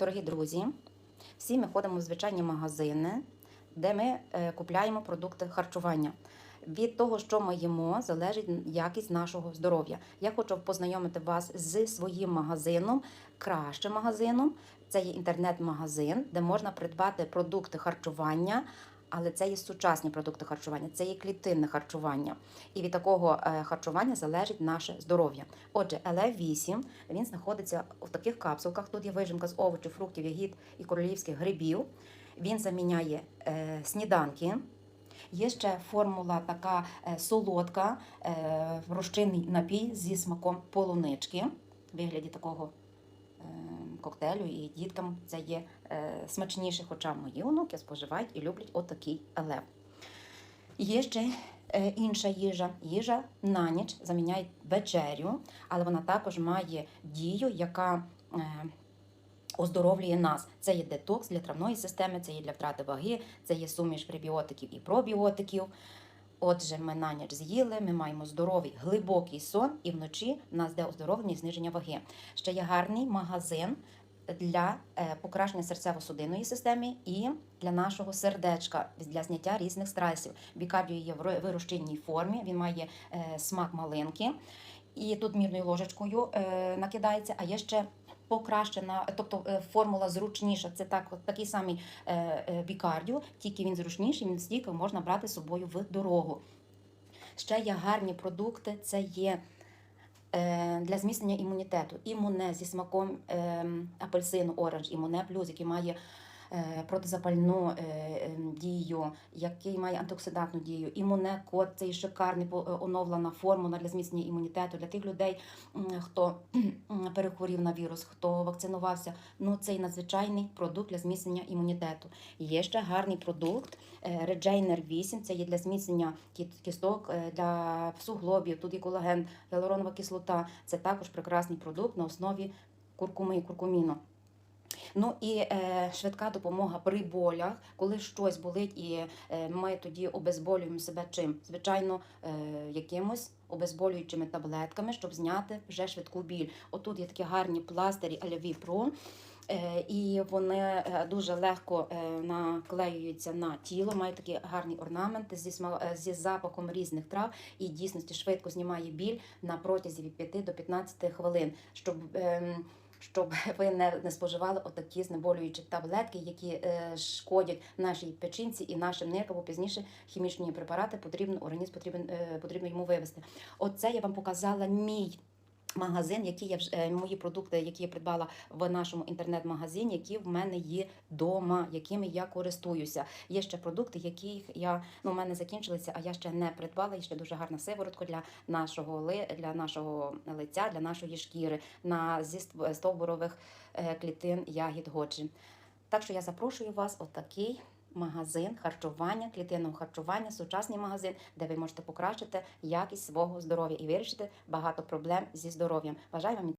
Дорогі друзі, всі ми ходимо в звичайні магазини, де ми е, купляємо продукти харчування. Від того, що ми їмо, залежить якість нашого здоров'я. Я хочу познайомити вас з своїм магазином, кращим магазином. Це є інтернет-магазин, де можна придбати продукти харчування, але це є сучасні продукти харчування, це є клітинне харчування. І від такого е, харчування залежить наше здоров'я. Отже, ЛФ8 він знаходиться в таких капсулках. Тут є вижимка з овочів, фруктів, ягід і королівських грибів. Він заміняє е, сніданки. Є ще формула така е, солодка, е, розчинний напій зі смаком полунички в вигляді такого коктейлю, і діткам це є е, смачніше, хоча мої онуки споживають і люблять отакий елев. Є ще е, інша їжа. Їжа на ніч заміняє вечерю, але вона також має дію, яка е, оздоровлює нас. Це є детокс для травної системи, це є для втрати ваги, це є суміш пребіотиків і пробіотиків. Отже, ми на ніч з'їли, ми маємо здоровий глибокий сон, і вночі в нас йде оздоровлення і зниження ваги. Ще є гарний магазин для е, покращення серцево-судинної системи і для нашого сердечка, для зняття різних стресів. Бікардіо є в ро- вирощеній формі, він має е, смак малинки. І тут мірною ложечкою е, накидається, а є ще покращена, тобто формула зручніша. Це так, такий самий бікардіо, тільки він зручніший, він стійко можна брати з собою в дорогу. Ще є гарні продукти, це є для зміцнення імунітету. Імуне зі смаком е, апельсину оранж, імуне плюс, який має е, протизапальну е, е, дію, який має антиоксидантну дію. Імуне код це і шикарний е, оновлена формула для зміцнення імунітету для тих людей, хто перехворів на вірус, хто вакцинувався. Ну цей надзвичайний продукт для зміцнення імунітету. Є ще гарний продукт е, Regener 8, це є для зміцнення кісток, е, для суглобів, тут є колаген, гіалуронова кислота. Це також прекрасний продукт на основі куркуми, і куркуміну. Ну і е, швидка допомога при болях, коли щось болить, і е, ми тоді обезболюємо себе чим? Звичайно, е, якимось обезболюючими таблетками, щоб зняти вже швидку біль. Отут є такі гарні пластирі Альові Про. Е, І вони е, дуже легко е, наклеюються на тіло, мають такі гарні орнаменти зі, зі запахом різних трав і дійсності швидко знімає біль на протязі від 5 до 15 хвилин, щоб, ем, щоб ви не, не споживали отакі знеболюючі таблетки, які е, шкодять нашій печінці і нашим ниркам, бо пізніше хімічні препарати потрібно, організм потрібен, е, потрібно йому вивести. Оце я вам показала мій. Магазин, які я вже е, мої продукти, які я придбала в нашому інтернет-магазині, які в мене є вдома, якими я користуюся. Є ще продукти, яких я ну, в мене закінчилися, а я ще не придбала. Є ще дуже гарна сиворотка для нашого ли для нашого лиця, для нашої шкіри на зі ст- стовбурових е, клітин ягід годжі. Так що я запрошую вас в такий магазин харчування, клітинного харчування, сучасний магазин, де ви можете покращити якість свого здоров'я і вирішити багато проблем зі здоров'ям. Бажаю вам